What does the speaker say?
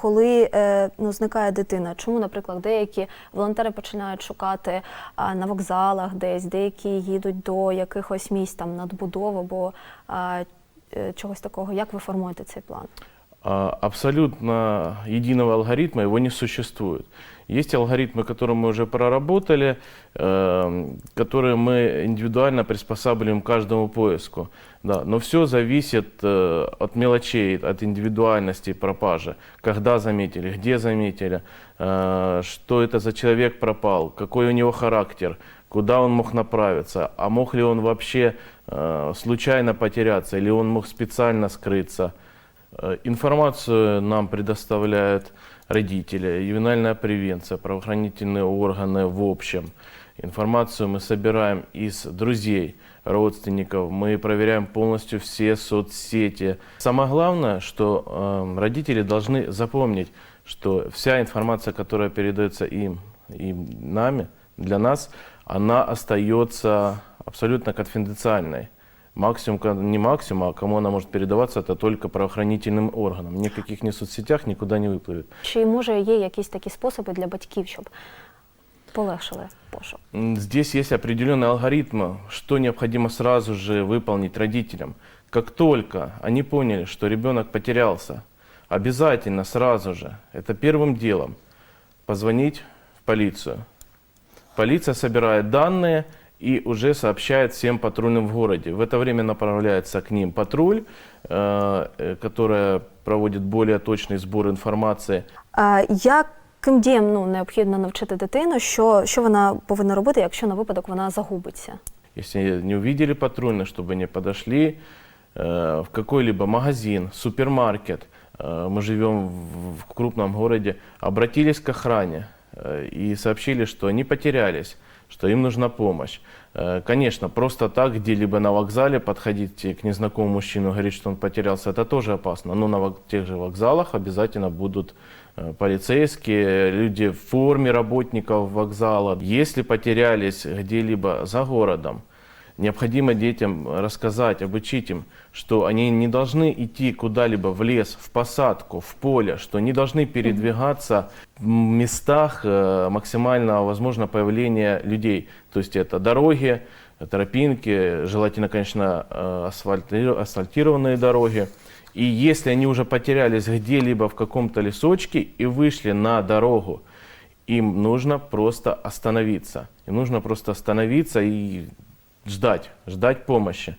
коли е, ну, зникає дитина? Чому, наприклад, деякі волонтери починають шукати на вокзалах десь, деякі їдуть до якихось місць там надбудов або е, чогось такого? Як ви формуєте цей план? А, Абсолютно единого алгоритма его не существует. Есть алгоритмы, которые мы уже проработали, э, которые мы индивидуально приспосабливаем к каждому поиску. Да, но все зависит э, от мелочей, от индивидуальности пропажи. Когда заметили, где заметили, э, что это за человек пропал, какой у него характер, куда он мог направиться, а мог ли он вообще э, случайно потеряться, или он мог специально скрыться. Э, Информацию нам предоставляют родители, ювенальная превенция, правоохранительные органы в общем. Информацию мы собираем из друзей, родственников, мы проверяем полностью все соцсети. Самое главное, что э, родители должны запомнить, что вся информация, которая передается им и нами, для нас, она остается абсолютно конфиденциальной. Максимум, ка- не максимум, а кому она может передаваться, это только правоохранительным органам. Никаких ни соцсетях никуда не выплывет. Чи може є якісь такі способи для батьків, щоб полегшили пошук? М, Здесь есть определенный алгоритм, что необходимо сразу же выполнить родителям. Как только они поняли, что ребенок потерялся, обязательно сразу же, это первым делом, позвонить в полицию. Полиция собирает данные и уже сообщает всем патрульным в городе. В это время направляется к ним патруль, э, э, которая проводит более точный сбор информации. А, яким діям ну, необхідно навчити дитину, що, що вона повинна робити, якщо на випадок вона загубиться? если не увидели патрульных, чтобы не подошли э, в какой-либо магазин, супермаркет, э, мы живем в, в крупном городе, обратились к охране э, и сообщили, что они потерялись, Что им нужна помощь. Э, конечно, просто так где-либо на вокзале подходить к незнакомому мужчину говорить, что он потерялся, это тоже опасно. Но на тех же вокзалах обязательно будут э, полицейские, люди в форме работников вокзала. Если потерялись где-либо за городом, необходимо детям рассказать, обучить им, что они не должны идти куда-либо в лес, в посадку, в поле, что они должны передвигаться в местах э, максимального возможно появления людей. То есть это дороги, тропинки, желательно, конечно, э, асфальти- асфальтированные дороги. И если они уже потерялись где-либо в каком-то лесочке и вышли на дорогу, им нужно просто остановиться. Им нужно просто остановиться и ждать, ждать помощи.